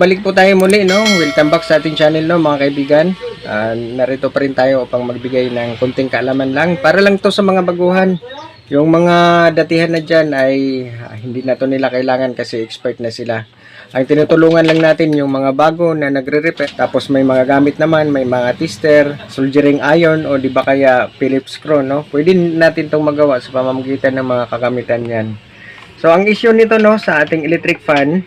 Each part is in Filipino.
Balik po tayo muli, no? Welcome back sa ating channel, no, mga kaibigan. Ah, narito pa rin tayo upang magbigay ng konting kaalaman lang. Para lang to sa mga baguhan. Yung mga datihan na dyan ay ah, hindi na to nila kailangan kasi expert na sila. Ang tinutulungan lang natin yung mga bago na nagre-repair. Tapos may mga gamit naman, may mga tester, soldering iron o di ba kaya Phillips screw, no? Pwede natin itong magawa sa pamamagitan ng mga kagamitan yan. So, ang issue nito, no, sa ating electric fan,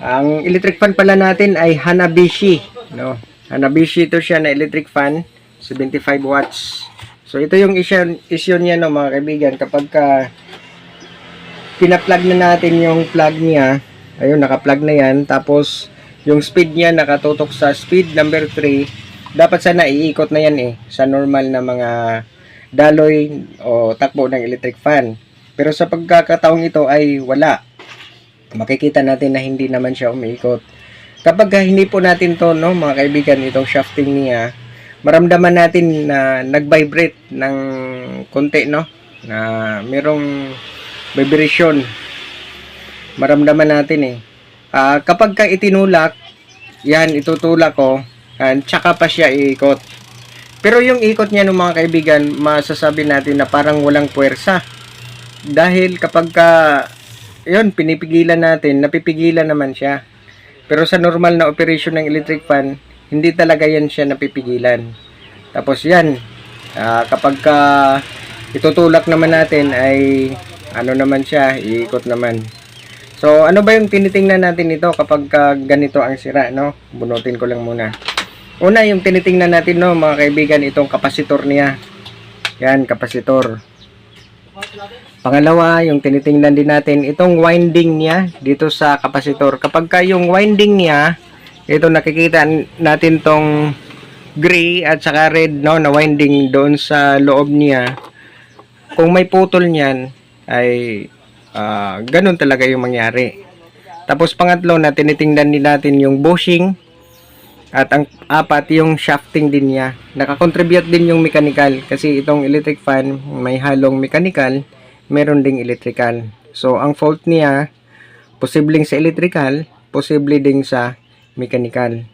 ang electric fan pala natin ay Hanabishi, no? Hanabishi ito siya na electric fan, 75 watts. So ito yung issue, issue niya no mga kaibigan kapag ka pina-plug na natin yung plug niya, ayun naka-plug na yan, tapos yung speed niya nakatutok sa speed number 3, dapat sana iikot na yan eh sa normal na mga daloy o takbo ng electric fan. Pero sa pagkakataong ito ay wala makikita natin na hindi naman siya umiikot. Kapag hindi po natin to, no, mga kaibigan, itong shafting niya, maramdaman natin na nag-vibrate ng konti, no, na merong vibration. Maramdaman natin eh. Ah, kapag ka itinulak, yan, itutulak ko, and tsaka pa siya iikot. Pero yung ikot niya ng mga kaibigan, masasabi natin na parang walang puwersa. Dahil kapag ka yun, pinipigilan natin, napipigilan naman siya. Pero sa normal na operation ng electric fan, hindi talaga yan siya napipigilan. Tapos yan, ah, kapag ka itutulak naman natin ay ano naman siya, iikot naman. So, ano ba yung tinitingnan natin ito kapag ka ganito ang sira, no? Bunutin ko lang muna. Una, yung tinitingnan natin, no, mga kaibigan, itong kapasitor niya. Yan, kapasitor. Pangalawa, yung tinitingnan din natin, itong winding niya dito sa kapasitor. Kapag ka yung winding niya, ito nakikita natin tong gray at saka red no, na winding doon sa loob niya. Kung may putol niyan, ay ah, ganun talaga yung mangyari. Tapos pangatlo na tinitingnan din natin yung bushing at ang apat yung shafting din niya. Nakakontribute din yung mechanical kasi itong electric fan may halong mechanical meron ding electrical. So, ang fault niya, posibleng sa electrical, posible ding sa mechanical.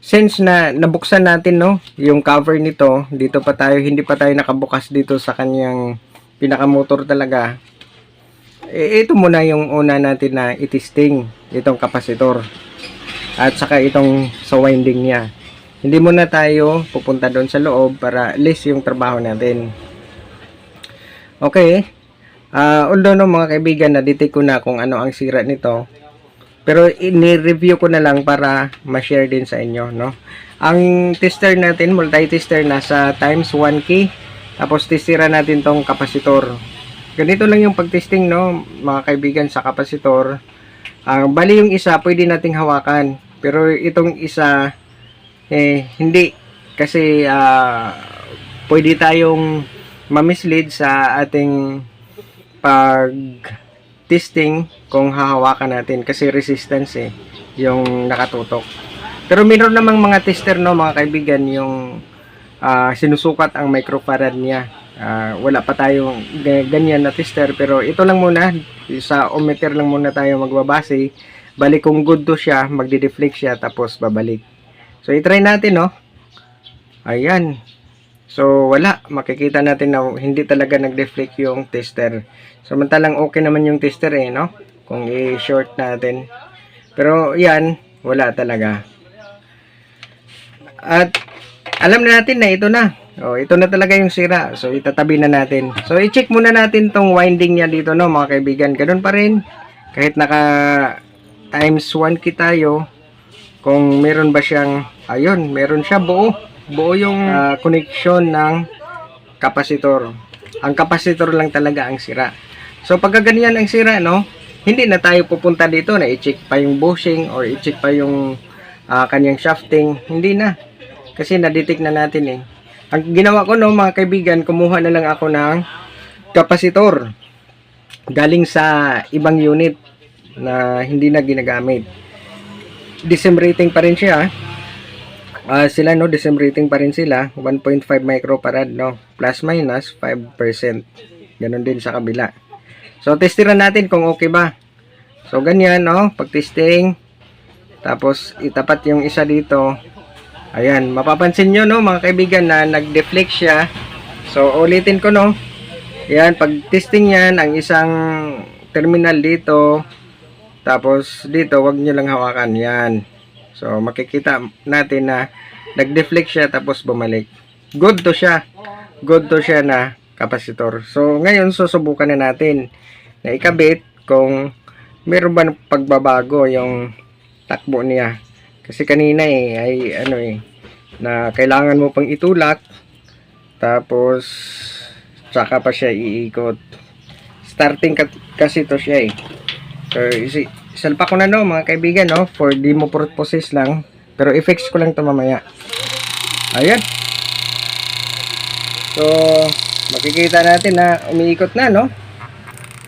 Since na nabuksan natin no, yung cover nito, dito pa tayo, hindi pa tayo nakabukas dito sa kanyang pinakamotor talaga. Eh, ito muna yung una natin na itisting, itong kapasitor. At saka itong sa winding niya. Hindi muna tayo pupunta doon sa loob para less yung trabaho natin. Okay. Ah, although no mga kaibigan, na-detect ko na kung ano ang sira nito. Pero ini-review ko na lang para ma-share din sa inyo, no? Ang tester natin, multi-tester nasa times 1K. Tapos testira natin tong kapasitor. Ganito lang yung pag-testing, no, mga kaibigan sa kapasitor. Ang bali yung isa, pwede nating hawakan. Pero itong isa, eh, hindi. Kasi, ah, pwede tayong mamislead sa ating pag testing kung hahawakan natin kasi resistance eh yung nakatutok. Pero meron namang mga tester no mga kaibigan yung ah, sinusukat ang microfarad niya. Ah, wala pa tayong ga- ganyan na tester pero ito lang muna sa ohmmeter lang muna tayo magbabase. Balik kung good to siya, magde-deflect siya tapos babalik. So i-try natin no. Ayan. So, wala. Makikita natin na hindi talaga nag-deflect yung tester. Samantalang okay naman yung tester eh, no? Kung i-short natin. Pero, yan, wala talaga. At, alam na natin na ito na. Oh, ito na talaga yung sira. So, itatabi na natin. So, i-check muna natin tong winding niya dito, no, mga kaibigan. Ganun pa rin. Kahit naka times 1 key tayo, kung meron ba siyang, ayun, meron siya buo buo yung ah, connection ng kapasitor. Ang kapasitor lang talaga ang sira. So pagka ganyan ang sira, no, hindi na tayo pupunta dito na i-check pa yung bushing or i-check pa yung ah, kanyang shafting. Hindi na. Kasi na-detect na natin eh. Ang ginawa ko no mga kaibigan, kumuha na lang ako ng kapasitor galing sa ibang unit na hindi na ginagamit. December rating pa rin siya. Ah, sila no, December rating pa rin sila, 1.5 microfarad no, plus minus 5%. Ganon din sa kabila. So, testiran natin kung okay ba. So, ganyan, no? Pag-testing. Tapos, itapat yung isa dito. Ayan, mapapansin nyo, no, mga kaibigan, na nag-deflect siya. So, ulitin ko, no? Ayan, pag-testing yan, ang isang terminal dito. Tapos, dito, wag nyo lang hawakan. Yan. So, makikita natin na nag-deflect siya, tapos bumalik. Good to siya. Good to siya na kapasitor. So, ngayon, susubukan na natin na ikabit kung meron ba pagbabago yung takbo niya. Kasi kanina eh, ay ano eh, na kailangan mo pang itulak, tapos, tsaka pa siya iikot. Starting ka- kasi to siya eh. So, isi, salpa ko na no, mga kaibigan, no, for demo purposes lang. Pero i-fix ko lang to mamaya. Ayan. So, makikita natin na umiikot na, no?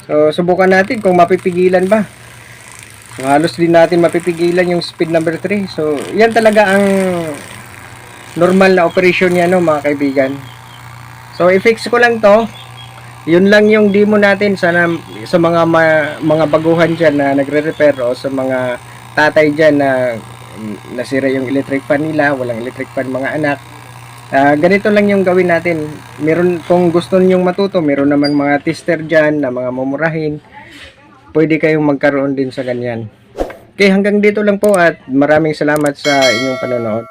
So, subukan natin kung mapipigilan ba. So, halos din natin mapipigilan yung speed number 3. So, yan talaga ang normal na operation niya, no, mga kaibigan. So, i-fix ko lang to. Yun lang yung demo natin sana sa mga ma- mga baguhan dyan na nagre-repair o sa mga tatay dyan na nasira yung electric fan nila, walang electric fan mga anak. Ah, ganito lang yung gawin natin. Meron kung gusto ninyong matuto, meron naman mga tester dyan na mga mumurahin. Pwede kayong magkaroon din sa ganyan. Okay, hanggang dito lang po at maraming salamat sa inyong panonood.